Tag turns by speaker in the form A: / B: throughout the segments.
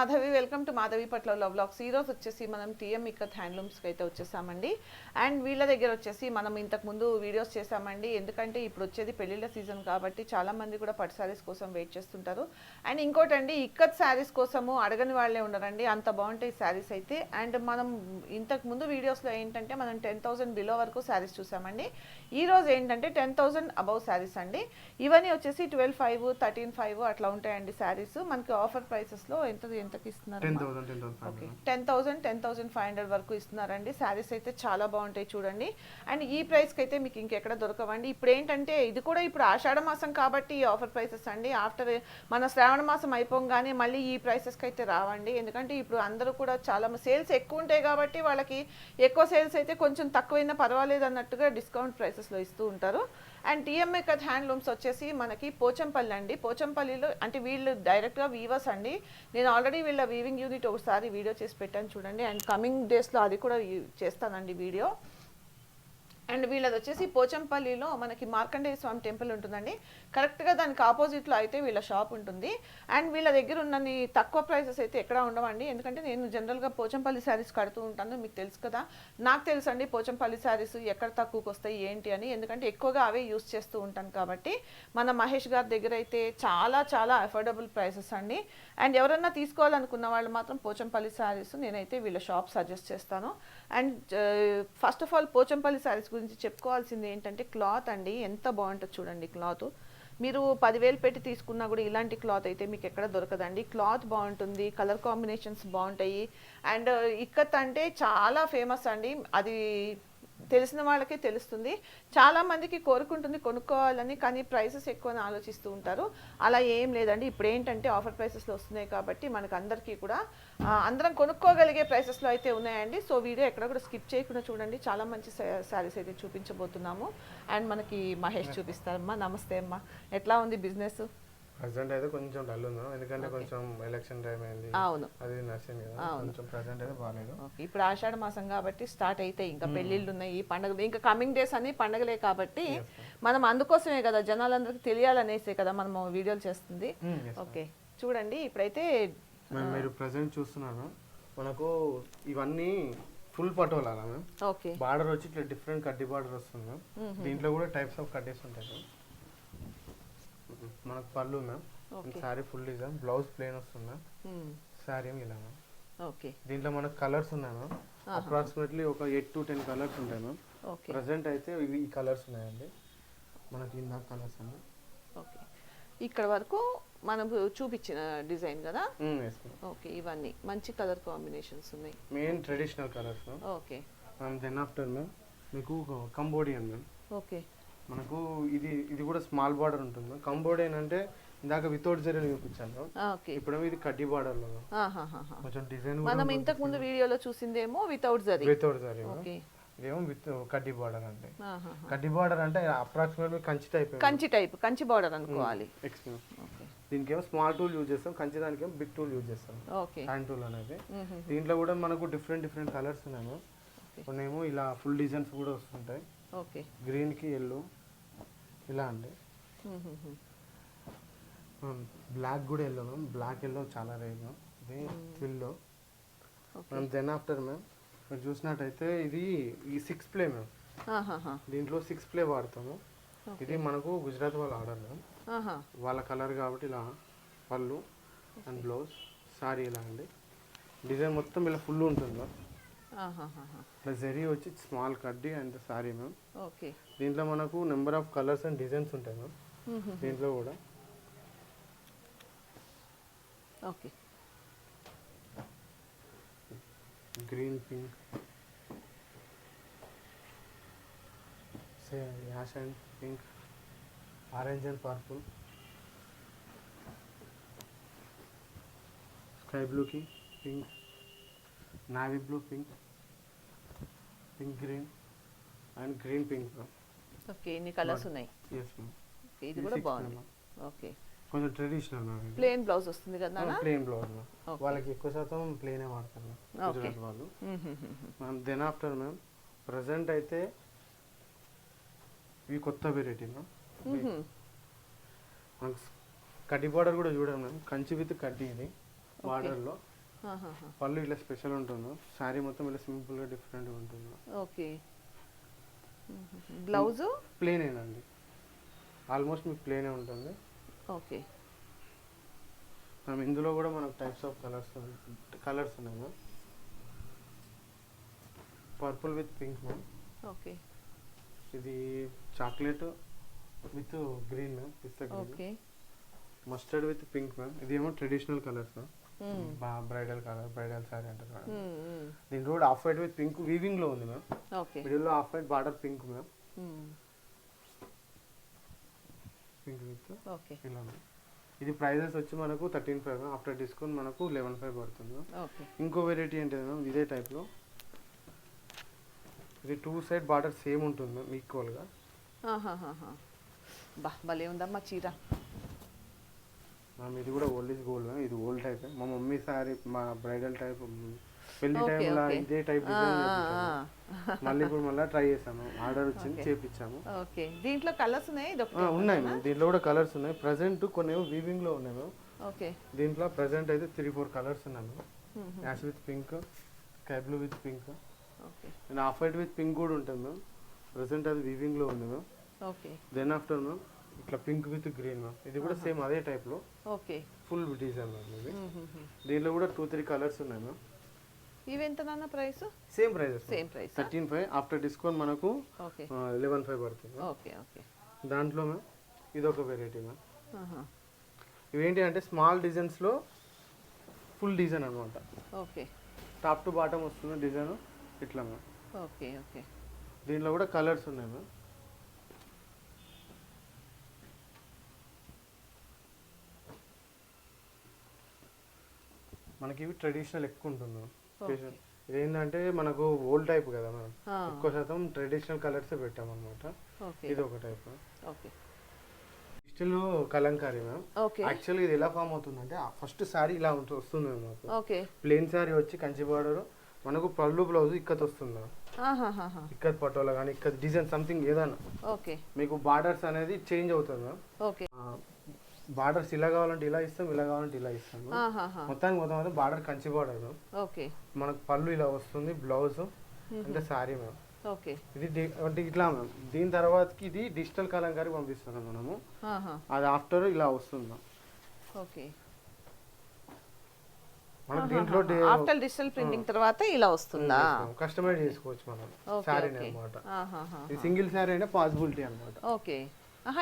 A: Madhavi welcome to Madhavi పట్ల love blogs. ఈరోజు వచ్చేసి మనం టీఎం ఇక్కత్ హ్యాండ్లూమ్స్కి అయితే వచ్చేసామండి. అండ్ వీళ్ళ దగ్గర వచ్చేసి మనం ఇంతకు ముందు వీడియోస్ చేసామండి. ఎందుకంటే ఇప్పుడు వచ్చేది పెళ్ళిళ్ళ సీజన్ కాబట్టి చాలా మంది కూడా పట్టు శారీస్ కోసం వెయిట్ చేస్తుంటారు. అండ్ ఇంకోటండి ఇక్కత్ శారీస్ కోసము అడగని వాళ్ళే ఉండరండి అంత బాగుంటాయి శారీస్ అయితే. అండ్ మనం ఇంతకు ముందు వీడియోస్లో ఏంటంటే మనం టెన్ థౌసండ్ బిలో వరకు శారీస్ చూసామండి. ఈ రోజు ఏంటంటే టెన్ థౌసండ్ అబౌవ్ శారీస్ అండి. ఇవన్నీ వచ్చేసి ట్వెల్వ్ ఫైవ్ థర్టీన్ ఫైవ్ అట్లా ఉంటాయండి శారీస్. మనకి ఆఫర్ ప్రైసెస్లో ఎంత ఎంతకి ఇస్తున్నారు
B: ten thousand ten thousand
A: okay. Ten thousand ten thousand five hundred వరకు ఇస్తున్నారండి. శారీస్ అయితే చాలా బాగుంటాయి చూడండి. అండ్ ఈ ప్రైస్కి అయితే మీకు ఇంకెక్కడ దొరకవండి. ఇప్పుడు ఏంటంటే ఇది కూడా ఇప్పుడు ఆషాఢ మాసం కాబట్టి ఈ ఆఫర్ ప్రైసెస్ అండి. ఆఫ్టర్ మన శ్రావణ మాసం అయిపోగానే మళ్ళీ ఈ ప్రైసెస్కి అయితే రావండి. ఎందుకంటే ఇప్పుడు అందరూ కూడా చాలా సేల్స్ ఎక్కువ ఉంటాయి కాబట్టి వాళ్ళకి ఎక్కువ సేల్స్ అయితే కొంచెం తక్కువైనా పర్వాలేదు అన్నట్టుగా డిస్కౌంట్ ప్రైసెస్లో ఇస్తూ ఉంటారు. అండ్ టీఎంఏ కత్ హ్యాండ్లూమ్స్ వచ్చేసి మనకి పోచంపల్లి అండి. పోచంపల్లిలో అంటే వీళ్ళు డైరెక్ట్గా వీవర్స్ అండి. నేను ఆల్రెడీ వీళ్ళ వీవింగ్ యూనిట్ ఒకసారి వీడియో చేసి పెట్టాను చూడండి. అండ్ కమింగ్ డేస్లో అది కూడా చేస్తానండి వీడియో. అండ్ వీళ్ళది వచ్చేసి పోచంపల్లిలో మనకి మార్కండేయ స్వామి టెంపుల్ ఉంటుందండి. కరెక్ట్గా దానికి ఆపోజిట్లో అయితే వీళ్ళ షాప్ ఉంటుంది. అండ్ వీళ్ళ దగ్గర ఉన్నన్ని తక్కువ ప్రైసెస్ అయితే ఎక్కడ ఉండవండి. ఎందుకంటే నేను జనరల్గా పోచంపల్లి శారీస్ కడుతూ ఉంటాను. మీకు తెలుసు కదా. నాకు తెలుసు అండి పోచంపల్లి శారీస్ ఎక్కడ తక్కువకి వస్తాయి ఏంటి అని. ఎందుకంటే ఎక్కువగా అవే యూస్ చేస్తూ ఉంటాను కాబట్టి మన మహేష్ గారి దగ్గర అయితే చాలా చాలా అఫోర్డబుల్ ప్రైసెస్ అండి. అండ్ ఎవరన్నా తీసుకోవాలనుకున్న వాళ్ళు మాత్రం పోచంపల్లి శారీస్ నేనైతే వీళ్ళ షాప్ సజెస్ట్ చేస్తాను. And first of all Pochampally saris గురించి చెప్పుకోవాల్సింది ఏంటంటే క్లాత్ అండి ఎంత బాగుంటుంది చూడండి క్లాత్. మీరు పదివేలు పెట్టి తీసుకున్నా కూడా ఇలాంటి క్లాత్ అయితే మీకు ఎక్కడ దొరకదండి. క్లాత్ బాగుంటుంది కలర్ కాంబినేషన్స్ బాగుంటాయి. అండ్ ఇక్కత్ అంటే చాలా ఫేమస్ అండి. అది తెలిసిన వాళ్ళకే తెలుస్తుంది. చాలా మందికి కోరుకుంటుంది కొనుక్కోవాలని కానీ ప్రైసెస్ ఎక్కువ ఆలోచిస్తూ ఉంటారు. అలా ఏం లేదండి. ఇప్పుడు ఏంటంటే ఆఫర్ ప్రైసెస్లో వస్తున్నాయి కాబట్టి మనకు అందరికీ కూడా అందరం కొనుక్కోగలిగే ప్రైసెస్లో అయితే ఉన్నాయండి. సో వీడియో ఎక్కడ కూడా స్కిప్ చేయకుండా చూడండి. చాలా మంచి శారీస్ అయితే చూపించబోతున్నాము. అండ్ మనకి మహేష్ చూపిస్తారమ్మా. నమస్తే అమ్మా. ఎట్లా ఉంది బిజినెస్
B: ప్రజెంట్ అయితే కొంచెం డల్ ఉంది ఎందుకంటే కొంచెం ఎలక్షన్ టైం అయింది.
A: అవును.
B: అది నచ్చింది కదా. కొంచెం ప్రజెంట్ అయితే బాగాలేదు
A: ఓకే ఇప్పుడు ఆషాఢ మాసం కాబట్టి స్టార్ట్ అయితే ఇంకా పెళ్ళిళ్ళు ఉన్నాయి పండుగలు ఇంకా కమింగ్ డేస్ అన్ని పండుగలే కాబట్టి మనం అందుకోసమే కదా జనాలందరికీ తెలియాలనేసే కదా మనం వీడియోలు చేస్తుంది. ఓకే చూడండి ఇప్పుడైతే
B: మీరు ప్రజెంట్ చూస్తున్నారు మనకు ఇవన్నీ full patola ma'am
A: okay
B: border వచ్చి ఇట్లా డిఫరెంట్ కడ్డీ బార్డర్ వస్తుంది మ్యామ్ దీంట్లో కూడా టైప్స్ ఆఫ్ కడ్డీస్ ఉంటాయి మనకు పళ్ళు ma'am. Sari full design. Blouse plain వస్తుంది మ్యామ్. ఏమి ఇలా మ్యామ్.
A: ఓకే.
B: దీంట్లో మనకు కలర్స్ ఉన్నాయి మ్యామ్. అప్రాక్సిమేట్లీ ఒక ఎయిట్ టు టెన్ కలర్స్ ఉంటాయి మ్యామ్.
A: ఓకే.
B: ప్రజెంట్ అయితే ఇవి ఈ కలర్స్ ఉన్నాయండి. మనకి ఇందాక కలర్స్ అండి
A: ఓకే. ఇక్కడ వరకు మనం చూపించిన డిజైన్ కదా? ఓకే ఇవన్నీ. మంచి కలర్ కాంబినేషన్స్ ఉన్నాయి.
B: Main traditional colours
A: okay.
B: Ma'am then after ma'am మీకు కంబోడియన్ మ్యామ్.
A: ఓకే.
B: మనకు ఇది ఇది కూడా స్మాల్ బార్డర్ ఉంటుంది. కంబోడియన్ అంటే ఇందాక వితౌట్ జరీ చూపించాను. ఇప్పుడేమో ఇది కడ్డీ మ్యామ్
A: ఆహాహాహా.
B: కొంచెం డిజైన్
A: మనం ఇంతకు ముందు వీడియోలో చూసిందేమో వితౌట్ జరీ
B: వితౌట్ జరీ ఇదేమో విత్ కడ్డీ బార్డర్ అంటే. కడ్డీ బార్డర్ అంటే approximately Kanchi type
A: Kanchi type Kanchi border అనుకోవాలి.
B: దీనికి ఏమో స్మాల్ టూల్ యూజ్ చేస్తాం కంచి దానికి ఏమో బిగ్ టూల్ యూజ్ చేస్తాం.
A: ఓకే.
B: హ్యాండ్ టూల్ అనేది. దీంట్లో కూడా మనకు డిఫరెంట్ డిఫరెంట్ కలర్స్ ఉన్నాయి. కొన్నేమో ఇలా ఫుల్ డిజైన్స్ కూడా వస్తుంటాయి.
A: ఓకే.
B: గ్రీన్కి ఎల్లో ఇలా అండి. బ్లాక్ కూడా ఎల్లో మ్యామ్. బ్లాక్ ఎల్లో చాలా రేర్ మ్యామ్. ఇది మ్యామ్ దెన్ ఆఫ్టర్ మ్యామ్ మీరు చూసినట్టయితే ఇది ఈ సిక్స్ ప్లే మ్యామ్. దీంట్లో సిక్స్ ప్లే వాడతాము. ఇది మనకు గుజరాత్ వాళ్ళు ఆర్డర్ మ్యామ్. వాళ్ళ కలర్ కాబట్టి ఇలా పళ్ళు అండ్ బ్లౌజ్ సారీ ఇలా అండి. డిజైన్ మొత్తం ఇలా ఫుల్ ఉంటుంది మ్యామ్. ఇట్లా జరీ వచ్చి స్మాల్ కడ్డీ అండ్ సారీ మ్యామ్.
A: ఓకే.
B: దీంట్లో మనకు number of colours and designs ఉంటాయి మ్యామ్. దీంట్లో కూడా.
A: Okay.
B: Green pink. Ash and pink. Orange and purple. Sky బ్లూకి pink. Navy blue pink pink green and green pink
A: okay ఇన్ని colours ఉన్నాయి.
B: Yes
A: ఇది కూడా బాగుంది. ఓకే
B: కొంచెం ట్రెడిషనల్
A: ప్లేన్ బ్లౌజ్ వస్తుంది కదా
B: ప్లేన్ బ్లౌజ్. వాళ్ళకి ఎక్కువ శాతం ప్లేనే వాడతారు. గుజరాత్ వాళ్ళు. Ma'am then after ma'am present అయితే ఇవి కొత్త వెరైటీ మ్యామ్. మనకు కడ్డీ బార్డర్ కూడా చూడండి మ్యామ్ కంచి విత్ కడ్డీ ఇది బార్డర్లో. పళ్ళు ఇట్లా స్పెషల్ ఉంటుంది శారీ మొత్తం ఇలా సింపుల్గా డిఫరెంట్గా ఉంటుంది
A: ఓకే. బ్లౌజు?
B: ప్లేనేనండి ఆల్మోస్ట్ మీకు ప్లేనే ఉంటుంది.
A: ఓకే.
B: మనం ఇందులో కూడా మనకు టైప్స్ ఆఫ్ కలర్స్ కలర్స్ ఉన్నాయి ma'am. Purple with pink ma'am
A: okay.
B: ఇది chocolate with green ma'am pista green
A: okay.
B: Mustard with pink ma'am ఇది ఏమో traditional colours ma'am bridal colour bridal sari అంటారు మేడం.
A: Hmm, hmm.
B: దీంట్లో కూడా off white with pink వీవింగ్లో ఉంది ma'am
A: okay
B: మిడిల్లో off white border pink ma'am. Pink with
A: okay
B: ఇలా ఉంది. ఇది ప్రైజెస్ వచ్చి మనకు థర్టీన్ ఫైవ్ ఆఫ్టర్ డిస్కౌంట్ మనకు లెవెన్ ఫైవ్ పడుతుంది మ్యామ్
A: ఓకే
B: ఇంకో వెరైటీ ఏంటి మ్యామ్ ఇదే టైప్లో ఇది టూ సైడ్ బార్డర్ సేమ్ ఉంటుంది మ్యామ్ ఈక్వల్గా
A: భలే ఉందమ్మా చీర.
B: మ్యామ్ ఇది కూడా ఓల్డ్ ఇస్ గోల్డ్ మ్యామ్ ఇది ఓల్డ్ టైప్ మా మమ్మీ సారీ మా బ్రైడల్ టైప్
A: పెళ్ళి
B: టైంలో. ఇదే టైప్. మళ్ళీ ఇప్పుడు మళ్ళీ ట్రై చేసాము ఆర్డర్ వచ్చింది. చేపించాము.
A: ఓకే. దీంట్లో కలర్స్ ఉన్నాయి? ఇది
B: ఆ,
A: ఒకటి
B: ఉన్నాయి మ్యామ్. దీంట్లో కూడా కలర్స్ ఉన్నాయి. ప్రజెంట్ కొన్ని వీవింగ్లో ఉన్నాయి మ్యామ్.
A: ఓకే.
B: దీంట్లో ప్రజెంట్ అయితే త్రీ ఫోర్ కలర్స్ ఉన్నాయి ma'am. Ash with pink sky blue with pink
A: okay.
B: And off white with pink కూడా ఉంటుంది మ్యామ్. ప్రజెంట్ అది వీవింగ్లో ఉంది ma'am.
A: Okay.
B: Then after ma'am ఇట్లా పింక్ విత్ గ్రీన్ మ్యామ్. ఇది కూడా సేమ్ అదే type లో.
A: ఓకే.
B: ఫుల్ డిజైన్ మ్యామ్ ఇది. దీంట్లో కూడా టూ త్రీ కలర్స్ ఉన్నాయి మ్యామ్.
A: ఇవి ఎంత నాన్న price
B: same prices
A: same price
B: thirteen five after discount మనకు
A: ఓకే.
B: లెవెన్ ఫైవ్ పడుతుంది.
A: Okay okay.
B: దాంట్లో మ్యామ్ ఇది ఒక వెరైటీ మ్యామ్. ఇవేంటి అంటే స్మాల్ డిజైన్స్లో ఫుల్ డిజైన్ అనమాట
A: ఓకే.
B: టాప్ టు బాటమ్ వస్తుంది డిజైన్ ఇట్లా మ్యామ్.
A: Okay okay.
B: దీంట్లో కూడా కలర్స్ ఉన్నాయి మ్యామ్. మనకి ఇవి ట్రెడిషనల్ ఎక్కువ ఉంటుంది. ఇదేంటంటే మనకు ఓల్డ్ టైప్ కదా
A: ఆ,
B: ఎక్కువ శాతం ట్రెడిషనల్ కలర్సే పెట్టామన్నమాట.
A: ఓకే.
B: ఇది ఒక type
A: okay.
B: Still Kalamkari ma'am
A: okay.
B: Actually ఇది ఎలా ఫామ్ అవుతుందంటే ఫస్ట్ శారీ ఇలా ఉంటుంది వస్తుంది మాకు.
A: ఓకే.
B: ప్లెయిన్ శారీ వచ్చి కంచి బార్డర్ మనకు పళ్ళు బ్లౌజ్ ఇక్కత్ వస్తుంది. ఇక్కత్ పటోలా కానీ ఇక్కత్ డిజైన్ సంథింగ్ ఏదైనా.
A: ఓకే.
B: మీకు బార్డర్స్ అనేది చేంజ్ అవుతుంది మ్యామ్
A: ఓకే.
B: బార్డర్స్ ఇలా కావాలంటే ఇలా ఇస్తాం ఇలా కావాలంటే ఇలా ఇస్తాం. మొత్తానికి మొత్తం అయితే బార్డర్ కంచి బార్డర్
A: ఓకే.
B: మనకు పళ్ళు ఇలా వస్తుంది బ్లౌజ్ అంటే శారీ మ్యామ్
A: ఓకే.
B: ఇది అంటే ఇట్లా మ్యామ్ దీని తర్వాతకి ఇది డిజిటల్ కలంకారీ పంపిస్తున్నాం మనము. అది ఆఫ్టర్ ఇలా వస్తుంది
A: ఓకే.
B: మనకు దీంట్లో
A: ఆఫ్టర్ డిజిటల్ ప్రింటింగ్ తర్వాత ఇలా వస్తుందా?
B: కస్టమైజ్ చేసుకోవచ్చు మనం.
A: ఆహాహా.
B: ఇది సింగిల్ శారీ అయినా పాసిబిలిటీ అనమాట
A: ఓకే.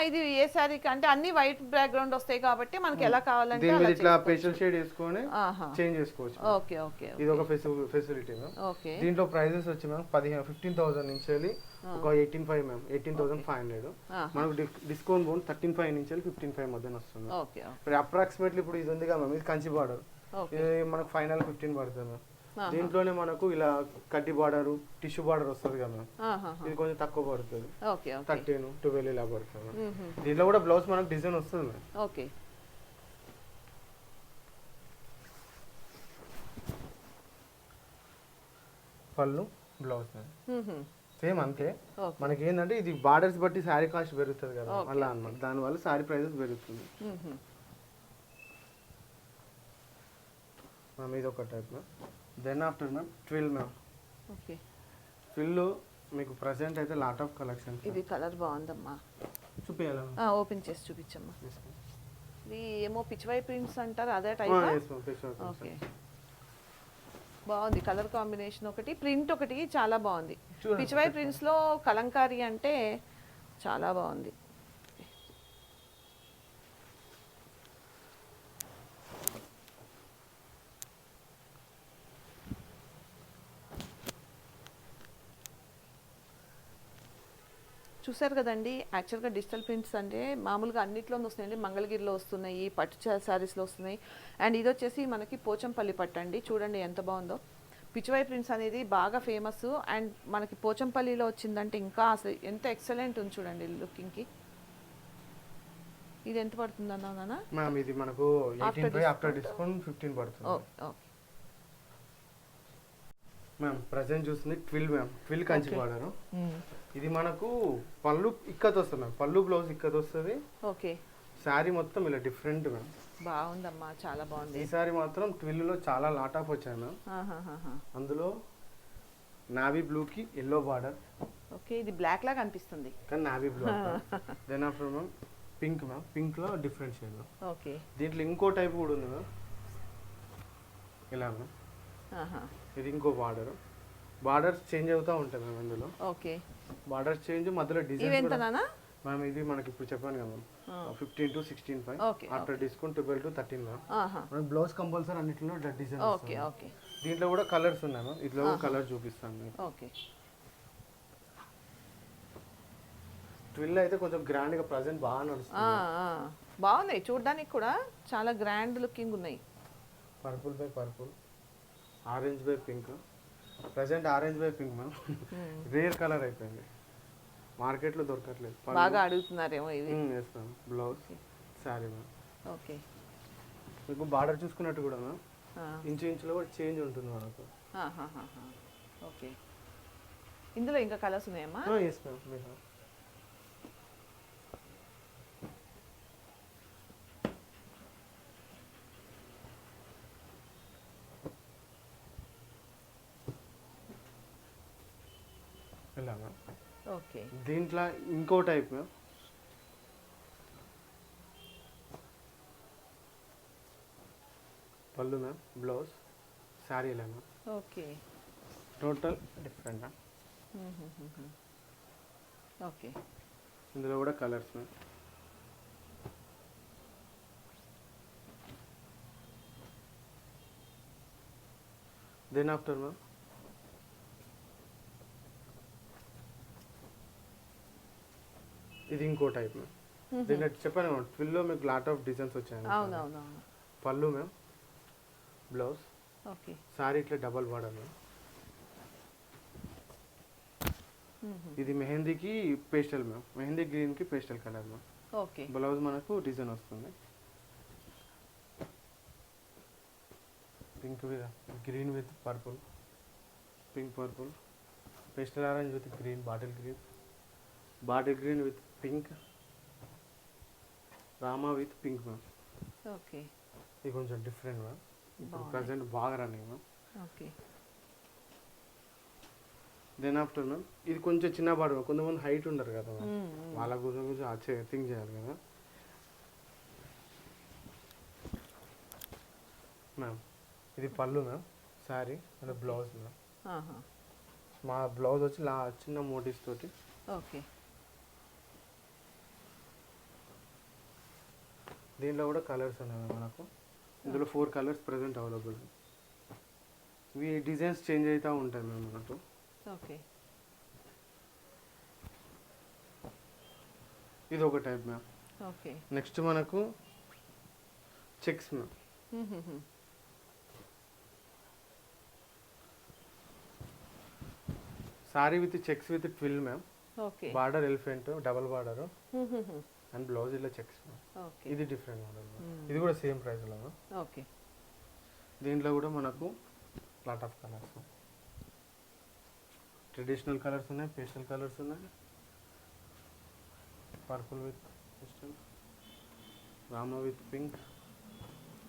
A: ఇది ఏ శారీకి అంటే అన్ని వైట్ బ్యాక్గ్రౌండ్ వస్తాయి కాబట్టి మనకి ఎలా కావాలంటే
B: దీని మీద
A: అలా
B: ఇట్లా. పేషల్ షేడ్ వేసుకొని. చేంజ్ చేసుకోవచ్చు.
A: ఓకే ఓకే
B: ఇది ఒక ఫెసిలిటీ మ్యామ్
A: ఓకే.
B: దీంట్లో ప్రైజెస్ వచ్చి మ్యామ్ పదిహేను ఫిఫ్టీన్ థౌసండ్ నుంచి వెళ్ళి ఒక eighteen five ma'am eighteen thousand five hundred. మనకు డిస్కౌంట్ పోన్ థర్టీన్ ఫైవ్ నుంచి వెళ్ళి ఫిఫ్టీన్ ఫైవ్ మధ్యన వస్తుంది.
A: ఓకే
B: అప్రాక్సిమేట్లీ ఇప్పుడు ఇది ఉంది కదా మ్యామ్ ఇది కంచి బార్డర్ ఇది మనకు ఫైనల్ ఫిఫ్టీన్ పడుతుంది. మ్యామ్. దీంట్లోనే మనకు ఇలా కడ్డీ బార్డర్ టిష్యూ బార్డర్ వస్తుంది కదా. ఇది కొంచెం తక్కువ పడుతుంది. థర్టీన్ ట్వెల్వ్ ఇలా పడుతుంది. దీంట్లో కూడా బ్లౌజ్ మనకు డిజైన్ వస్తుంది మ్యామ్
A: ఓకే.
B: పళ్ళు బ్లౌజ్. సేమ్ అంతే. మనకి ఏంటంటే ఇది బార్డర్స్ బట్టి శారీ కాస్ట్ పెరుగుతుంది కదా అలా అన్నమాట. దానివల్ల శారీ ప్రైసెస్ పెరుగుతుంది. మ్యామ్ ఇది ఒక type ma'am. Then after ma'am twill ma'am.
A: Okay.
B: Twill మీకు ప్రజెంట్ అయితే లాట్ ఆఫ్ కలెక్షన్
A: ఇది కలర్ బాగుందమ్మా.
B: చూపించాలా
A: ఆ, ఓపెన్ చేసి చూపించమ్మా. ఇది ఏమో పిచ్చివై ప్రింట్స్ అంటారు అదే టైప్ ఓకే. బాగుంది కలర్ కాంబినేషన్ ఒకటి ప్రింట్ ఒకటి చాలా బాగుంది. పిచ్చివై ప్రింట్స్లో కలంకారీ అంటే చాలా బాగుంది. చూసారు కదండి యాక్చువల్గా డిజిటల్ ప్రింట్స్ అంటే మామూలుగా అన్నిట్లో వస్తున్నాయండి. మంగళగిరిలో వస్తున్నాయి పట్టు శారీస్లో వస్తున్నాయి. అండ్ ఇది వచ్చేసి మనకి పోచంపల్లి పట్టు అండి. చూడండి ఎంత బాగుందో. పిచ్చివై ప్రింట్స్ అనేది బాగా ఫేమస్ అండ్ మనకి పోచంపల్లిలో వచ్చిందంటే ఇంకా అసలు ఎంత ఎక్సలెంట్ ఉంది చూడండి లుకింగ్కి ఇది ఎంత పడుతుంది అన్నా
B: ఇది మనకు ఆఫ్టర్. డిస్కౌంట్ ఫిఫ్టీన్ పడుతుంది.
A: ఓకే ఓకే
B: మ్యామ్ ప్రజెంట్ చూస్తుంది twill ma'am twill Kanchi. Border ఇది మనకు పళ్ళు ఇక్కత్ వస్తుంది మ్యామ్ పళ్ళు బ్లౌజ్ ఇక్కత్ వస్తుంది
A: ఓకే
B: శారీ మొత్తం ఇలా డిఫరెంట్ మ్యామ్
A: బాగుందమ్మా చాలా బాగుంది.
B: ఈ సారీ మాత్రం ట్విల్లో చాలా లాట్ ఆఫ్ వచ్చాయి మ్యామ్. అందులో నావీ బ్లూకి ఎల్లో బార్డర్
A: ఓకే ఇది బ్లాక్ లాగా అనిపిస్తుంది
B: కానీ navy blue then after ma'am pink ma'am పింక్లో different shade
A: okay
B: దీంట్లో ఇంకో టైప్ కూడా ఉంది మ్యామ్ ఇలా మ్యామ్. ఇది ఇంకో బార్డర్. బార్డర్స్ చేంజ్ అవుతూ ఉంటాయి మ్యామ్ అందులో
A: ఓకే.
B: బార్డర్స్ చేంజ్ మధ్యలో
A: ఇవి
B: డిజైన్
A: ఎంత నానా
B: మ్యామ్ ఇది మనకి ఇప్పుడు చెప్పాను కదా. Fifteen to sixteen five after discount twelve to thirteen ma'am.
A: ఆహా.
B: మనకి బ్లౌజ్ కంపల్సరీ అన్నింటిలో డిజైన్
A: ఓకే ఓకే.
B: దీంట్లో కూడా కలర్స్ ఉన్నాయి మ్యామ్. ఇట్లా కలర్ చూపిస్తాను మీకు.
A: ఓకే.
B: ట్విల్ అయితే కొంచెం గ్రాండ్గా ప్రజెంట్ బాగా నడుస్తుంది
A: ఆ. బాగున్నాయి. చూడడానికి కూడా చాలా గ్రాండ్ లుకింగ్ ఉన్నాయి.
B: Purple by purple orange by pink. Present orange by pink ma'am. Rare colour అయిపోయింది. మార్కెట్లో దొరకట్లేదు.
A: బాగా అడుగుతున్నారేమో ఇవి.
B: Yes ma'am blouse sari ma'am
A: okay
B: మీకు బార్డర్ చూసుకున్నట్టు కూడా మ్యామ్
A: ఆ.
B: ఇంచు ఇంచులో కూడా చేంజ్ ఉంటుంది మనకు.
A: ఓకే ఇందులో ఇంకా కలర్స్ ఉన్నాయమ్మా?
B: Yes ma'am ma'am
A: okay.
B: దీంట్లో ఇంకో టైప్. పళ్ళు మ్యామ్ బ్లౌజ్ శారీ ఇలా ma'am
A: okay.
B: Total different ma'am.
A: Okay.
B: ఇందులో కూడా colours ma'am. Then after ma'am ఇది ఇంకో టైప్ మ్యామ్ దీంట్లో చెప్పాను మ్యామ్ ట్విల్లో మీకు లాట్ ఆఫ్ డిజైన్స్ వచ్చాయి పళ్ళు మ్యామ్ బ్లౌజ్
A: ఓకే.
B: సారీ ఇట్లా డబల్ బార్డర్ మ్యామ్. ఇది మెహందీకి పేస్టల్ మ్యామ్ మెహందీ గ్రీన్కి pastel colour ma'am
A: okay.
B: Blouse మనకు డిజైన్ వస్తుంది. Pink with green with purple pink purple pastel orange with green bottle green bottle green with pink Rama with pink ma'am
A: okay
B: ఇది కొంచెం different ma'am ఇప్పుడు. Present బాగా running ma'am
A: okay
B: then after ma'am ఇది కొంచెం చిన్న border కొంతమంది height ఉండరు కదా మ్యామ్
A: మ్మ్, మ్మ్.
B: వాళ్ళ గురించి కొంచెం థింక్ చేయాలి కదా. మ్యామ్ ఇది పళ్ళు ma'am sari and blouse ma'am. మా బ్లౌజ్ వచ్చి లా చిన్న మోటివ్స్ తోటి
A: ఓకే
B: దీంట్లో కూడా కలర్స్ ఉన్నాయి మనకు. ఇందులో ఫోర్ కలర్స్ ప్రజెంట్ అవైలబుల్ ఇవి డిజైన్స్ చేంజ్ అవుతూ ఉంటాయి మ్యామ్ మనకు.
A: ఓకే.
B: ఇది ఒక టైప్ మ్యామ్
A: ఓకే.
B: నెక్స్ట్ మనకు checks ma'am
A: hmm.
B: Sari with checks with twill ma'am border elephant double border
A: hmm.
B: And blouse ఇలా చెక్స్. Ma'am
A: okay.
B: ఇది different model. ఇది కూడా సేమ్ ప్రైస్లో
A: ఓకే.
B: దీంట్లో కూడా మనకు lot of colours traditional colours ఉన్నాయి పేస్టల్ కలర్స్ ఉన్నాయి. Purple with pastel Rama with pink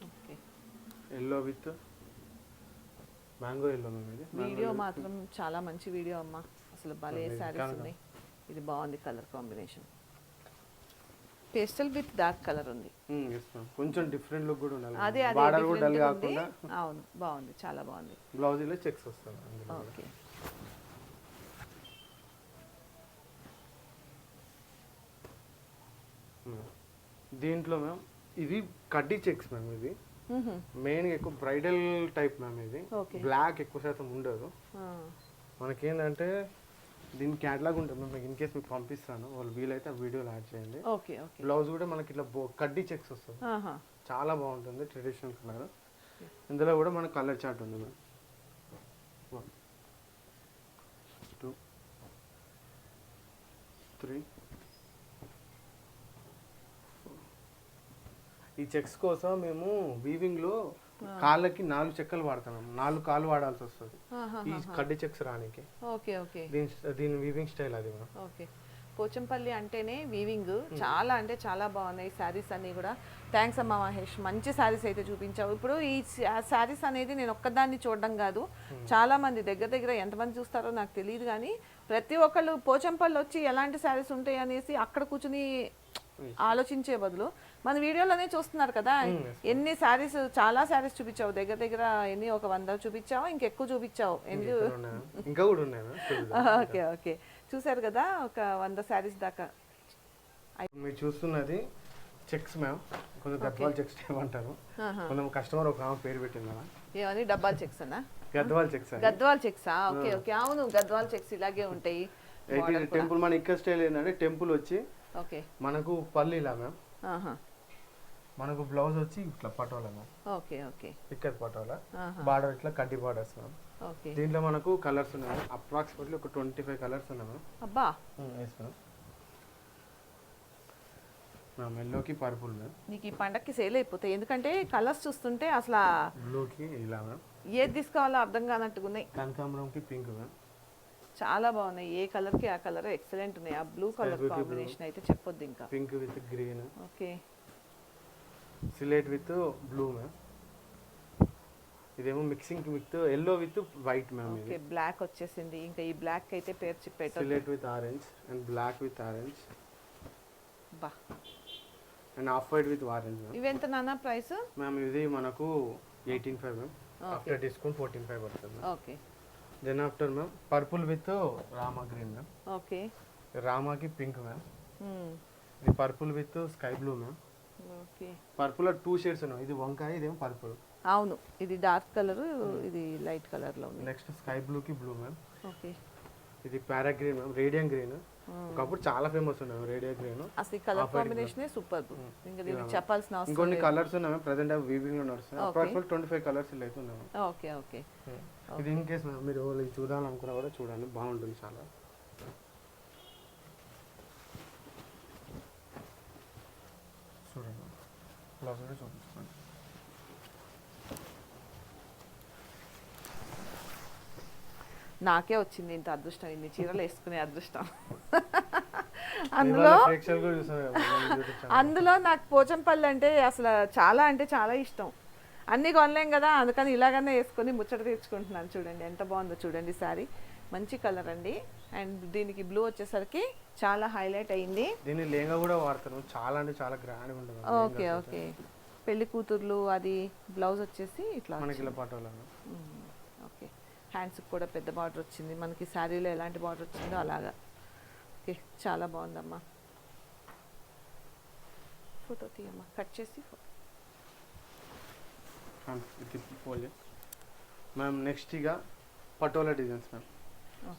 A: okay.
B: Yellow with mango yellow మేము ఇది
A: వీడియో మాత్రం చాలా మంచి వీడియో అమ్మా. అసలు భలే శారీస్. ఉన్నాయి. ఇది బాగుంది colour combination pastel with dark colour ఉంది.
B: కొంచెం డిఫరెంట్ లుక్ కూడా ఉండాలి.
A: అదే అదే
B: బార్డర్ కూడా డల్ కాకుండా
A: అవును బాగుంది చాలా బాగుంది.
B: బ్లౌజ్ ఇలా చెక్స్ కూడా.
A: ఓకే.
B: దీంట్లో మ్యామ్ ఇది కడ్డీ చెక్స్ మ్యామ్ ఇది. మెయిన్ ఎక్కువ బ్రైడల్ టైప్ మ్యామ్ ఇది. బ్లాక్ ఎక్కువ శాతం ఉండదు. మనకేంటంటే దీని క్యాటలాగ్ ఉంటుంది మేము ఇన్ కేస్ మీకు పంపిస్తాను. వాళ్ళు వీలైతే ఆ వీడియోలో యాడ్ చేయండి.
A: ఓకే ఓకే
B: బ్లౌజ్ కూడా మనకి ఇట్లా బో కడ్డీ చెక్స్ వస్తుంది. చాలా బాగుంటుంది ట్రెడిషనల్ కలర్ ఇందులో కూడా మనకు కలర్ చార్ట్ ఉంది మ్యామ్. వన్ టూ త్రీ ఈ చెక్స్ కోసం మేము వీవింగ్లో కాళ్ళకి నాలుగు చెక్కలు వాడతాం. నాలుగు కాళ్ళు వాడాల్సి వస్తుంది. ఈ కడ్డీ చెక్స్ రానికి.
A: Okay okay.
B: దీని దీని వీవింగ్ స్టైల్ అది
A: ఓకే. పోచంపల్లి అంటేనే వీవింగ్ చాలా అంటే చాలా బాగున్నాయి. శారీస్ అన్నీ కూడా. థ్యాంక్స్ అమ్మా మహేష్. మంచి శారీస్ అయితే చూపించావు. ఇప్పుడు ఈ శారీస్ అనేది నేను ఒక్కదాన్ని చూడడం కాదు. చాలా మంది దగ్గర దగ్గర ఎంతమంది చూస్తారో నాకు తెలియదు కానీ ప్రతి ఒక్కళ్ళు పోచంపల్లి వచ్చి ఎలాంటి శారీస్ ఉంటాయి అనేసి అక్కడ కూర్చుని ఆలోచించే బదులు మన వీడియోలోనే చూస్తున్నారు కదా. ఎన్ని శారీస్ చాలా శారీస్ చూపించావు. దగ్గర దగ్గర ఎన్ని ఒక వంద చూపించావు? ఇంకెక్కువ చూపించావు. ఎన్ని?
B: ఇంకా కూడా.
A: Okay okay. చూసారు కదా ఒక వంద శారీస్ దాకా.
B: మీరు చూస్తున్నది చెక్స్ మ్యామ్ కొంచెం గద్వాల్ చెక్స్ ఏమంటారు. కొంచెం కస్టమర్ ఒక ఆమె పేరు పెట్టింది?
A: ఏమని డబ్బాలు చెక్స్ అన్నా
B: గద్వాల్ చెక్స్
A: గద్వాల్ చెక్సా ఓకే ఓకే. అవును గద్వాల్ చెక్స్ ఇలాగే ఉంటాయి.
B: టెంపుల్ మన ఇక్కడ స్టైల్ ఏంటంటే టెంపుల్ వచ్చి
A: ఓకే.
B: మనకు పల్లి ఇలా మ్యామ్ మనకు బ్లౌజ్ వచ్చి ఇట్లా పటోలా మ్యామ్
A: ఓకే ఓకే.
B: ఇక్కడ పటోలా. బార్డర్ ఇట్లా కడ్డీ బార్డర్స్ మ్యామ్
A: ఓకే.
B: దీంట్లో మనకు కలర్స్ ఉన్నాయి అప్రాక్సిమేట్లీ ఒక ట్వంటీ ఫైవ్ కలర్స్ ఉన్నాయి మ్యామ్
A: అబ్బా!
B: ఎస్ మ్యామ్ మ్యామ్ ఎల్లోకి పర్పుల్ మ్యామ్
A: నీకు ఈ పండక్కి సేల్ అయిపోతాయి. ఎందుకంటే కలర్స్ చూస్తుంటే అసలు
B: బ్లూకి ఇలా మ్యామ్
A: ఏది తీసుకోవాలో అర్థం కానట్టుగా ఉన్నాయి
B: కనకాంబరంకి పింక్ మ్యామ్
A: చాలా బాగున్నాయి. ఏ కలర్కి ఆ కలర్ ఎక్సలెంట్ ఉన్నాయి. ఆ బ్లూ
B: కలర్కి.
A: కాంబినేషన్ అయితే చెప్పొద్దు ఇంకా.
B: Pink with green
A: okay.
B: Slate with blue ma'am ఇదేమో mixing with yellow with white ma'am
A: okay
B: ఇది.
A: బ్లాక్ వచ్చేసింది. ఇంకా ఈ బ్లాక్ అయితే పేరు చెప్పేట
B: slate with orange and black with orange
A: బా.
B: And off white with orange ma'am
A: ఇవెంత నాన్న ప్రైస్?
B: మ్యామ్ ఇది మనకు eighteen five ma'am. After discount fourteen five పడుతుంది
A: okay
B: then after ma'am purple with Rama green ma'am
A: okay
B: రామాకి pink ma'am. ఇది purple with sky blue ma'am purple two shades ఉన్నాయి. ఇది వంకాయ ఇదేమో పర్పుల్.
A: అవును. ఇది డార్క్ కలర్ ఇది లైట్ కలర్లో ఉంది.
B: నెక్స్ట్ స్కై బ్లూకి బ్లూ మ్యామ్.
A: ఓకే.
B: ఇది పారా గ్రీన్ మ్యామ్ రేడియం గ్రీన్. ఒకప్పుడు చాలా ఫేమస్ ఉన్నాయి రేడియం గ్రీన్.
A: అసలు ఈ కలర్ కాంబినేషన్ సూపర్. ఇంకా దీనికి చెప్పాల్సిన అవసరం
B: ఇంకొన్ని కలర్స్ ఉన్నాయి ప్రజెంట్ అవి వీవింగ్లో నడుస్తున్నాయి. అప్రాక్సిమేట్ ట్వంటీ ఫైవ్ కలర్స్ ఇలా అయితే ఉన్నాయి
A: ఓకే ఓకే.
B: ఇది ఇన్ కేస్ మీరు ఇది చూడాలనుకున్నా కూడా చూడండి బాగుంటుంది చాలా చూడండి బ్లౌజ్ కూడా చూపించుకోండి
A: నాకే వచ్చింది ఇంత అదృష్టం ఇన్ని చీరలు వేసుకునే అదృష్టం. అందులో. అందులో నాకు పోచంపల్లి అంటే అసలు చాలా అంటే చాలా ఇష్టం. అన్నీ కొనలేం కదా అందుకని ఇలాగనే వేసుకొని ముచ్చట తెచ్చుకుంటున్నాను చూడండి. ఎంత బాగుందో చూడండి సారీ మంచి కలర్ అండి. అండ్ దీనికి బ్లూ వచ్చేసరికి చాలా హైలైట్ అయింది.
B: దీన్ని లేంగా కూడా వాడతాను చాలా అంటే చాలా గ్రాండ్ ఉంటుంది.
A: Okay okay. పెళ్ళి కూతుర్లు అది బ్లౌజ్ వచ్చేసి ఇట్లా
B: మనకి ఇలా.
A: ఓకే. హ్యాండ్స్కి కూడా పెద్ద బార్డర్ వచ్చింది. మనకి శారీలో ఎలాంటి బార్డర్ వచ్చిందో అలాగా. ఓకే చాలా బాగుందమ్మా. ఫోటో తీయమ్మా. కట్ చేసి
B: మ్యామ్ నెక్స్ట్ ఇక పటోలా డిజైన్స్ మ్యామ్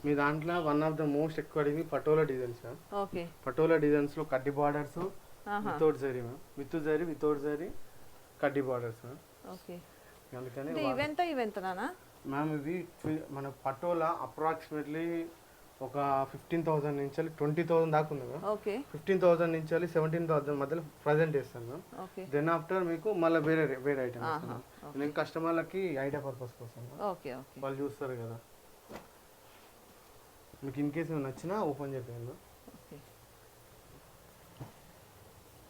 B: మీ దాంట్లో వన్ ఆఫ్ ద మోస్ట్ ఎక్కువ అడిగి Patola designs ma'am
A: okay
B: Patola డిజైన్స్లో కడ్డీ borders without zari ma'am with zari without zari కడ్డీ బార్డర్స్ మ్యామ్
A: ఓకే
B: అందుకని
A: ఇవెంత
B: మ్యామ్ twi- మన పటోలా అప్రాక్సిమేట్లీ ఒక ఫిఫ్టీన్ థౌసండ్ నుంచి ట్వంటీ థౌసండ్ దాకా ఉంది మ్యామ్
A: ఓకే
B: ఫిఫ్టీన్ థౌసండ్ నుంచి సెవెంటీన్ థౌసండ్ మధ్యలో ప్రజెంట్ చేస్తాను మ్యామ్
A: ఓకే
B: దెన్ ఆఫ్టర్ మీకు మళ్ళీ వేరే వేరే ఐటమ్ నేను కస్టమర్లకి ఐడియా పర్పస్ కోసం
A: ఓకే ఓకే
B: వాళ్ళు చూస్తారు కదా. మీకు ఇన్ కేసు నచ్చినా ఓపెన్
A: ఓకే.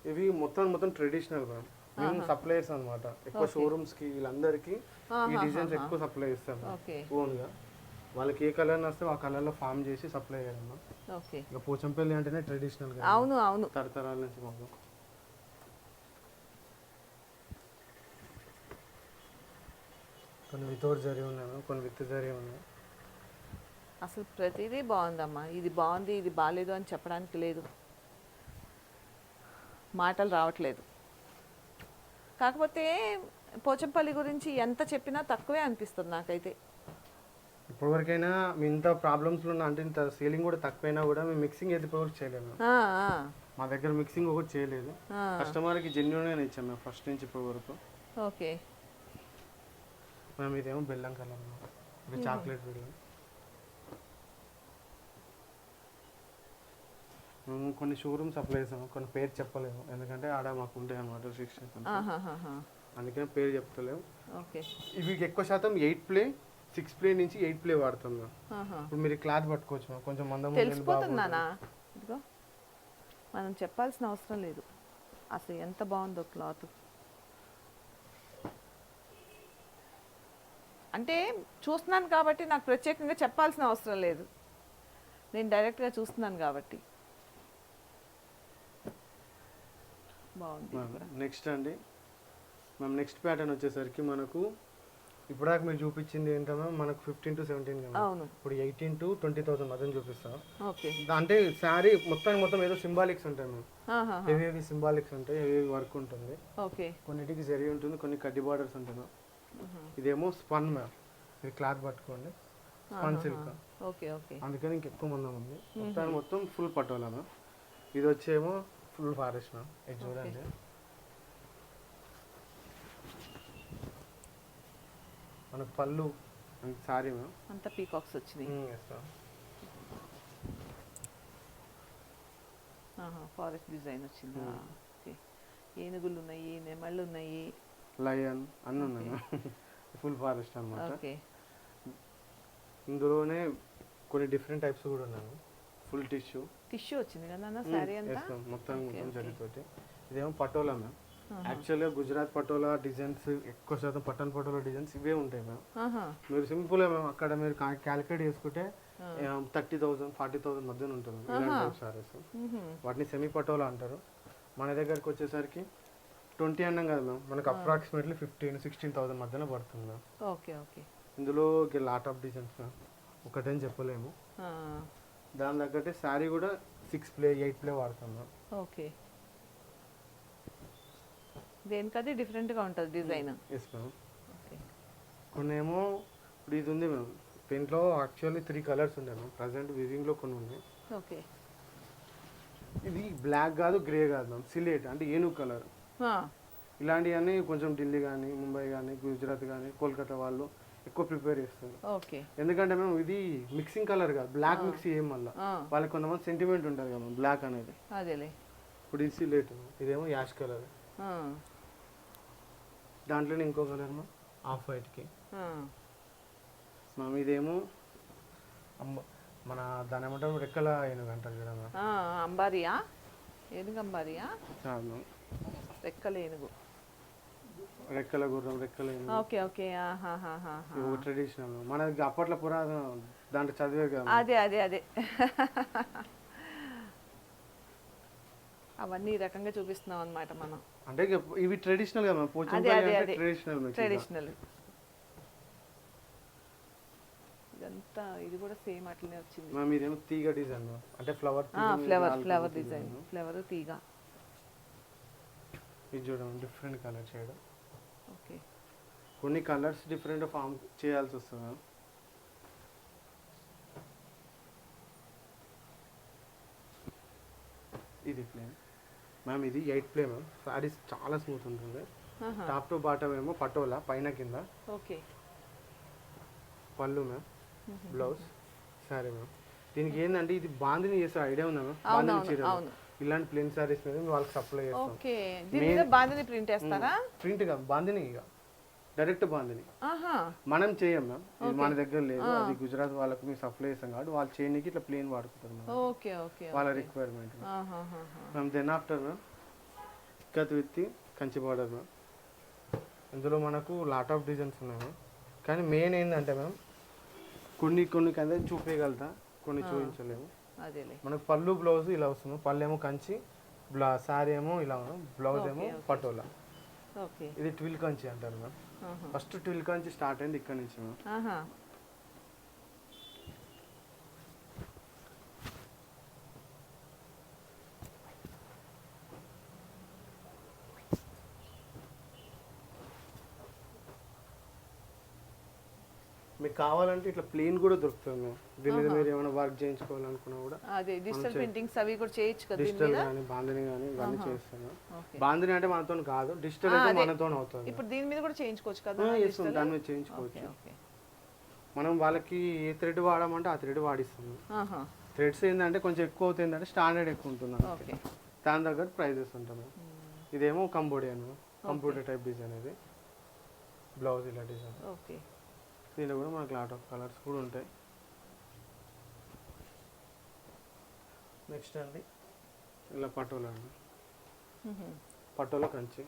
B: ఇవి మొత్తం మొత్తం ట్రెడిషనల్ మ్యామ్. మేము సప్లయర్స్ అన్నమాట. ఎక్కువ షోరూమ్స్కి వీళ్ళందరికీ ఈ డిజైన్స్ ఎక్కువ సప్లై చేస్తాం ఓన్గా వాళ్ళకి ఏ కలర్ వస్తే ఆ కలర్లో ఫామ్ చేసి సప్లై
A: ఓకే.
B: ఇక పోచంపల్లి అంటేనే ట్రెడిషనల్గా
A: అవును అవును.
B: తరతరాల నుంచి మాకు. కొన్ని వితౌట్ జరీ ఉన్నాయి కొన్ని విత్ జరీ ఉన్నాయి.
A: అసలు ప్రతిదీ బాగుందమ్మా. ఇది బాగుంది ఇది బాగాలేదు అని చెప్పడానికి లేదు. మాటలు రావట్లేదు. కాకపోతే పోచంపల్లి గురించి ఎంత చెప్పినా తక్కువే అనిపిస్తుంది నాకైతే.
B: ఇప్పటివరకైనా మీ ఇంత ప్రాబ్లమ్స్ ఉన్న అంటే ఇంత సేలింగ్ కూడా తక్కువైనా కూడా మేము మిక్సింగ్ అయితే ఇప్పటివరకు చేయలేము మా దగ్గర మిక్సింగ్ ఒకటి చేయలేదు. కస్టమర్కి జెన్యున్గానే ఇచ్చాం మేము ఫస్ట్ నుంచి ఇప్పటి వరకు
A: ఓకే.
B: మేము ఇదేమో బెల్లం కలర్ ఇది చాక్లెట్ బెల్లం కొన్ని షోరూమ్స్ అప్లై చేసాము కొన్ని పేరు చెప్పలేము. ఎందుకంటే ఆడ మాకు ఉంటాయి అనమాట రిస్ట్రిక్షన్స్. అందుకని పేరు చెప్తలేము.
A: ఓకే.
B: ఇవి ఎక్కువ శాతం ఎయిట్ ప్లే సిక్స్ ప్లే నుంచి ఎయిట్ ప్లే వాడుతాం మేము.
A: ఆహా.
B: ఇప్పుడు మీరు క్లాత్ పట్టుకోవచ్చు కొంచెం మందం
A: ఇదిగో. మనం చెప్పాల్సిన అవసరం లేదు. అసలు ఎంత బాగుందో క్లాత్. అంటే చూస్తున్నాను కాబట్టి నాకు ప్రత్యేకంగా చెప్పాల్సిన అవసరం లేదు. నేను డైరెక్ట్గా చూస్తున్నాను కాబట్టి. బాగుంది.
B: నెక్స్ట్ అండి. మ్యామ్ నెక్స్ట్ ప్యాటర్న్ వచ్చేసరికి మనకు ఇప్పుడాక మీరు చూపించింది ఏంటన్నా మనకు ఫిఫ్టీన్ టు సెవెంటీన్
A: అవును.
B: ఇప్పుడు ఎయిటీన్ టు ట్వంటీ థౌసండ్ మధ్యన చూపిస్తాం.
A: ఓకే.
B: అంటే శారీ మొత్తానికి మొత్తం ఏదో సింబాలిక్స్ ఉంటాయి. హెవీ హెవీ సింబాలిక్స్ ఉంటాయి హెవీ వర్క్ ఉంటుంది.
A: ఓకే.
B: కొన్నిటికి జరీ ఉంటుంది కొన్ని కడ్డీ బార్డర్స్ ఉంటాయి మ్యామ్. ఇదేమో స్పన్ మ్యామ్. ఇది క్లాత్ పట్టుకోండి. Spun silk
A: okay okay.
B: అందుకని ఇంకెక్కువ మందం ఉంది. మొత్తానికి మొత్తం ఫుల్ పటోలా మ్యామ్. ఇది వచ్చేమో ఫుల్ ఫారెస్ట్ మ్యామ్ ఇది చూడండి మనకు పళ్ళు సారీ మ్యామ్.
A: అంతా పీకాక్స్ వచ్చినాయి.
B: వేస్తాం
A: ఫారెస్ట్ డిజైన్ వచ్చిందా? ఓకే. ఏనుగులు ఉన్నాయి నెమళ్ళు ఉన్నాయి.
B: లయన్ అన్నీ ఉన్నాయి ఫుల్ ఫారెస్ట్ అన్నమాట.
A: ఓకే.
B: ఇందులోనే కొన్ని డిఫరెంట్ టైప్స్ కూడా ఉన్నాయి ఫుల్ టిష్యూ.
A: టిష్యూ వచ్చింది కదా అన్న శారీ అంతా?
B: మొత్తం. జరిగితోటి ఇదేమో పటోలా మ్యామ్. యాక్చువల్గా గుజరాత్ పటోలా డిజైన్స్ ఎక్కువ శాతం పట్టణ పటోలా డిజైన్స్ ఇవే ఉంటాయి మ్యామ్
A: ఆహా.
B: మీరు సింపుల్ మ్యామ్ అక్కడ మీరు క్యాలిక్యులేట్ చేసుకుంటే థర్టీ థౌసండ్ ఫార్టీ థౌసండ్ మధ్యన ఉంటుంది సారీస్. వాటిని సెమీ పటోలా అంటారు. మన దగ్గరకు వచ్చేసరికి ట్వంటీ అన్నాం కదా మ్యామ్ మనకు అప్రాక్సిమేట్లీ ఫిఫ్టీన్ సిక్స్టీన్ థౌసండ్ మధ్యన పడుతుంది మ్యామ్
A: ఓకే ఓకే.
B: ఇందులో లాట్ ఆఫ్ డిజైన్స్ మ్యామ్ ఒకటని చెప్పలేము. దాని తగ్గట్టే శారీ కూడా సిక్స్ ప్లే ఎయిట్ ప్లే వాడుతాం మ్యామ్
A: ఓకే. దేనికది డిఫరెంట్గా ఉంటుంది డిజైన్?
B: Yes ma'am
A: okay.
B: కొన్ని ఏమో ఇప్పుడు ఇది ఉంది మ్యామ్ దీంట్లో యాక్చువల్లీ త్రీ కలర్స్ ఉండే మ్యామ్ ప్రజెంట్ వివింగ్లో కొన్ని ఉన్నాయి.
A: ఓకే.
B: ఇది బ్లాక్ కాదు గ్రే కాదు మ్యామ్ సిలేట్ అంటే ఏనుగు కలర్ ఇలాంటివన్నీ కొంచెం ఢిల్లీ కానీ ముంబై కానీ గుజరాత్ కానీ కోల్కతా వాళ్ళు ఎక్కువ ప్రిపేర్ చేస్తారు
A: ఓకే.
B: ఎందుకంటే మేము ఇది మిక్సింగ్ కలర్ కాదు బ్లాక్ మిక్స్ ఏం మళ్ళీ. వాళ్ళకి కొంతమంది సెంటిమెంట్ ఉంటుంది కదా బ్లాక్ అనేది.
A: అదేలే.
B: ఇప్పుడు ఇది సిలేట్ ఇదేమో యాష్ కలర్. దాంట్లోనే ఇంకో కలర్ మా ఆఫ్ వైట్కి. మ్యామ్ ఇదేమో అమ్మ మన దాని ఏమంటారు? రెక్కల ఏనుగు అంటారు కదా మ్యామ్
A: అంబారియా? ఏనుగు అంబారియా? రెక్కల ఏనుగు.
B: రెక్కల గుర్రం రెక్కల
A: ఓకే ఓకే
B: ట్రెడిషనల్ మనకి అప్పట్లో పురాతన దాంట్లో చదివే కదా
A: అదే అదే అదే. అవన్నీ రకంగా చూపిస్తున్నాం అన్నమాట మనం.
B: అంటే ఇవి ట్రెడిషనల్ అంటే
A: అదే.
B: ట్రెడిషనల్
A: ట్రెడిషనల్ ఇదంతా ఇది కూడా సేమ్ అట్లనే వచ్చింది.
B: మ్యామ్ ఇదేమో తీగ డిజైన్ అంటే flower
A: flower flower design flower తీగ.
B: ఇది చూడండి డిఫరెంట్ కలర్ చేయడం. కొన్ని కలర్స్ డిఫరెంట్ ఫామ్ చేయాల్సి వస్తుంది మ్యామ్. ఇది ప్లేన్. మ్యామ్ ఇది ఎయిట్ ప్లే మ్యామ్. సారీస్ చాలా స్మూత్ ఉంటుంది. టాప్ టు బాటమ్ ఏమో పటోలా పైన కింద.
A: ఓకే.
B: పళ్ళు మ్యామ్. Blouse sari ma'am. దీనికి ఏంటంటే ఇది బాందిని చేసే ఐడియా ఉందా మ్యామ్? బాందిని
A: అవును,
B: చీర. ఇలాంటి ప్లేన్ సారీస్ మీద వాళ్ళకి సప్లై చేస్తాం.
A: బాందిని ప్రింట్ వేస్తారా
B: ప్రింట్గా బాందిని ఇక. డైరెక్ట్ బాందిని మనం చేయం మ్యామ్. ఇది మన దగ్గర లేదు. అది గుజరాత్ వాళ్ళకి మేము సప్లై చేస్తాం కాబట్టి వాళ్ళు చేయడానికి ఇట్లా ప్లేన్ వాడుకుంటారు మ్యామ్.
A: ఓకే ఓకే
B: వాళ్ళ requirement. Ma'am then after ma'am katli with Kanchi border ma'am. ఇందులో మనకు లాట్ ఆఫ్ డిజైన్స్ ఉన్నాయి మ్యామ్. కానీ మెయిన్ ఏంటంటే మ్యామ్ కొన్ని కొన్ని కదా చూపించగలుగుతా కొన్ని చూపించలేము. మనకు పళ్ళు బ్లౌజ్ ఇలా వస్తుంది పళ్ళు ఏమో కంచి బ్లా శారీ ఏమో ఇలా బ్లౌజ్ ఏమో. పటోలా. ఇది ట్విల్ కంచి అంటారు ma'am. First twill Kanchi start అయింది ఇక్కడ నుంచి. మీకు కావాలంటే ఇట్లా ప్లేన్ కూడా దొరుకుతుంది దీని మీద మీరు ఏమైనా వర్క్ చేయించుకోవాలనుకున్నా కూడా
A: అదే డిజిటల్ ప్రింటింగ్స్ అవి కూడా చేయొచ్చు కదా
B: డిజిటల్ కానీ బాందిని కానీ ఇవన్నీ చేస్తాను.
A: ఓకే.
B: బాందిని అంటే మనతో కాదు డిజిటల్ అయితే
A: అదే.
B: మనతో అవుతుంది.
A: ఇప్పుడు దీని మీద కూడా చేయించుకోవచ్చు కదా
B: దాని మీద చేయించుకోవచ్చు. మనం వాళ్ళకి ఏ థ్రెడ్ వాడమంటే ఆ థ్రెడ్ వాడిస్తాము.
A: ఆహా.
B: థ్రెడ్స్ ఏంటంటే కొంచెం ఎక్కువ అవుతుంది అంటే స్టాండర్డ్ ఎక్కువ ఉంటుంది దాని దగ్గర ప్రైజెస్ ఉంటాయి ఇదేమో కంబోడియన్ కంప్యూటర్ టైప్ డిజైన్ ఇది బ్లౌజ్ ఇలా డిజైన్
A: ఓకే.
B: దీనిలో కూడా మనకు లాట్ ఆఫ్ కలర్స్ కూడా ఉంటాయి. నెక్స్ట్ అండి ఇలా పటోలా అండి. పటోలా కంచి.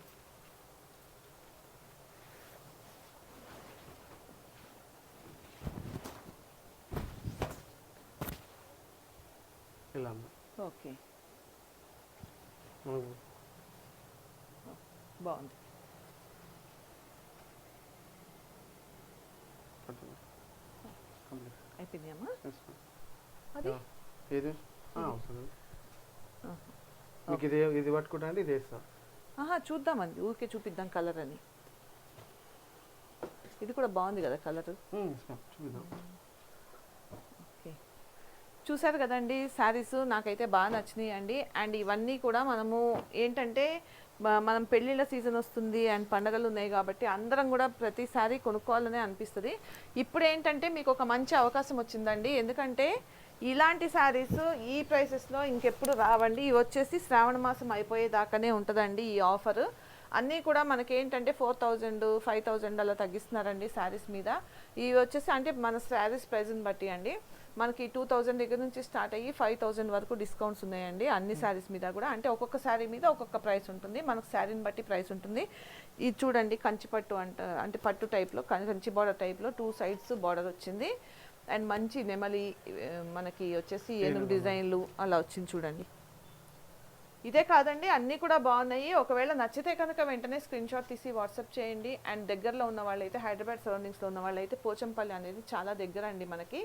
B: ఇలా అమ్మ.
A: ఓకే. బాగుంది
B: పటోలా
A: అది?
B: ఏది. మీకు ఇది ఇది పట్టుకుంటా అంటే ఇది వేస్తా
A: ఆహా చూద్దామండి ఊరికే చూపిద్దాం కలర్ అని. ఇది కూడా బాగుంది కదా కలర్. ఓకే. చూసారు కదండి శారీస్ నాకైతే బాగా నచ్చినాయి అండి. అండ్ ఇవన్నీ కూడా మనము ఏంటంటే మనం పెళ్ళిళ్ళ సీజన్ వస్తుంది అండ్ పండగలు ఉన్నాయి కాబట్టి అందరం కూడా ప్రతిసారి కొనుక్కోవాలనే అనిపిస్తుంది. ఇప్పుడు ఏంటంటే మీకు ఒక మంచి అవకాశం వచ్చిందండి. ఎందుకంటే ఇలాంటి శారీస్ ఈ ప్రైసెస్లో ఇంకెప్పుడు రావండి. ఇవి వచ్చేసి శ్రావణ మాసం అయిపోయేదాకానే ఉంటుందండి ఈ ఆఫర్. అన్నీ కూడా మనకి ఏంటంటే ఫోర్ థౌజండ్ ఫైవ్ థౌజండ్ అలా తగ్గిస్తున్నారండి శారీస్ మీద. ఇవి వచ్చేసి అంటే మన శారీస్ ప్రైస్ని బట్టి అండి. మనకి టూ థౌజండ్ దగ్గర నుంచి స్టార్ట్ అయ్యి ఫైవ్ థౌజండ్ వరకు డిస్కౌంట్స్ ఉన్నాయండి. అన్ని శారీస్ మీద కూడా. అంటే ఒక్కొక్క శారీ మీద ఒక్కొక్క ప్రైస్ ఉంటుంది. మనకు శారీని బట్టి ప్రైస్ ఉంటుంది. ఇది చూడండి కంచి పట్టు అంట అంటే పట్టు టైప్లో కంచి బార్డర్ టైప్లో టూ సైడ్స్ బార్డర్ వచ్చింది. అండ్ మంచి నెమలి మనకి వచ్చేసి ఏనుగు డిజైన్లు అలా వచ్చింది చూడండి. ఇదే కాదండి అన్నీ కూడా బాగున్నాయి. ఒకవేళ నచ్చితే కనుక వెంటనే స్క్రీన్ షాట్ తీసి వాట్సాప్ చేయండి. అండ్ దగ్గరలో ఉన్న వాళ్ళైతే హైదరాబాద్ సరౌండింగ్స్లో ఉన్న వాళ్ళైతే పోచంపల్లి అనేది చాలా దగ్గర అండి మనకి.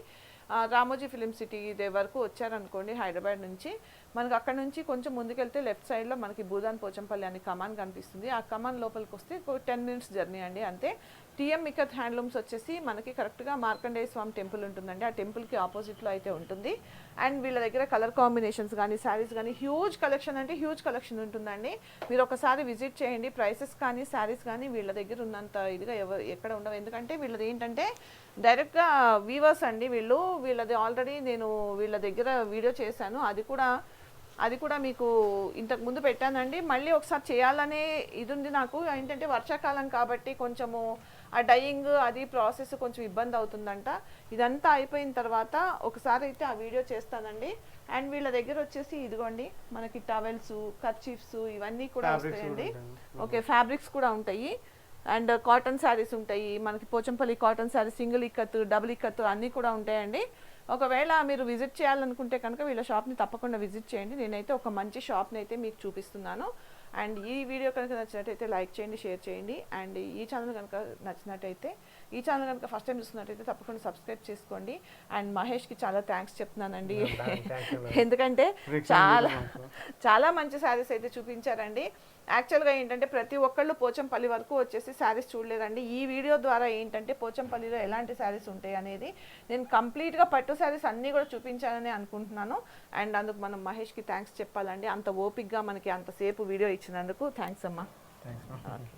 A: రామోజీ ఫిలిం సిటీ ఇదే వరకు వచ్చారనుకోండి హైదరాబాద్ నుంచి. మనకు అక్కడ నుంచి కొంచెం ముందుకెళ్తే లెఫ్ట్ సైడ్లో మనకి భూదాన్ పోచంపల్లి అనే కమాన్ కనిపిస్తుంది. ఆ కమాన్ లోపలికి వస్తే టెన్ మినిట్స్ జర్నీ అండి అంతే. టీఎం మికత్ హ్యాండ్లూమ్స్ వచ్చేసి మనకి కరెక్ట్గా మార్కండేయ స్వామి టెంపుల్ ఉంటుందండి. ఆ టెంపుల్కి ఆపోజిట్లో అయితే ఉంటుంది. అండ్ వీళ్ళ దగ్గర కలర్ కాంబినేషన్స్ కానీ శారీస్ కానీ హ్యూజ్ కలెక్షన్ అంటే హ్యూజ్ కలెక్షన్ ఉంటుందండి. మీరు ఒకసారి విజిట్ చేయండి. ప్రైసెస్ కానీ శారీస్ కానీ వీళ్ళ దగ్గర ఉన్నంత ఇదిగా ఎవరు ఎక్కడ ఉండవు. ఎందుకంటే వీళ్ళది ఏంటంటే డైరెక్ట్గా వీవర్స్ అండి వీళ్ళు. వీళ్ళది ఆల్రెడీ నేను వీళ్ళ దగ్గర వీడియో చేశాను. అది కూడా అది కూడా మీకు ఇంతకు ముందు పెట్టానండి. మళ్ళీ ఒకసారి చేయాలనే ఇది ఉంది నాకు. ఏంటంటే వర్షాకాలం కాబట్టి కొంచెము ఆ డయింగ్ అది ప్రాసెస్ కొంచెం ఇబ్బంది అవుతుందంట. ఇదంతా అయిపోయిన తర్వాత ఒకసారి అయితే ఆ వీడియో చేస్తానండి. అండ్ వీళ్ళ దగ్గర వచ్చేసి ఇదిగోండి మనకి టవెల్స్ కర్చీఫ్స్ ఇవన్నీ కూడా వస్తాయండి. ఓకే ఫ్యాబ్రిక్స్ కూడా ఉంటాయి. అండ్ కాటన్ శారీస్ ఉంటాయి. మనకి Pochampally cotton sari single ikat double ikat అన్నీ కూడా ఉంటాయండి. ఒకవేళ మీరు విజిట్ చేయాలనుకుంటే కనుక వీళ్ళ షాప్ని తప్పకుండా విజిట్ చేయండి. నేనైతే ఒక మంచి షాప్ని అయితే మీకు చూపిస్తున్నాను. అండ్ ఈ వీడియో కనుక నచ్చినట్టయితే లైక్ చేయండి షేర్ చేయండి. అండ్ ఈ ఛానల్ కనుక నచ్చినట్టయితే ఈ ఛానల్ కనుక ఫస్ట్ టైం చూస్తున్నట్టయితే తప్పకుండా సబ్స్క్రైబ్ చేసుకోండి. అండ్ మహేష్కి చాలా థ్యాంక్స్ చెప్తున్నానండి. ఎందుకంటే చాలా. చాలా మంచి శారీస్ అయితే చూపించారండి. యాక్చువల్గా ఏంటంటే ప్రతి ఒక్కళ్ళు పోచంపల్లి వరకు వచ్చేసి శారీస్ చూడలేదండి. ఈ వీడియో ద్వారా ఏంటంటే పోచంపల్లిలో ఎలాంటి శారీస్ ఉంటాయి అనేది నేను కంప్లీట్గా పట్టు శారీస్ అన్నీ కూడా చూపించాలని అనుకుంటున్నాను. అండ్ అందుకు మనం మహేష్కి థ్యాంక్స్ చెప్పాలండి. అంత ఓపిక్గా మనకి అంతసేపు వీడియో ఇచ్చినందుకు థ్యాంక్స్ అమ్మా.
B: ma'am.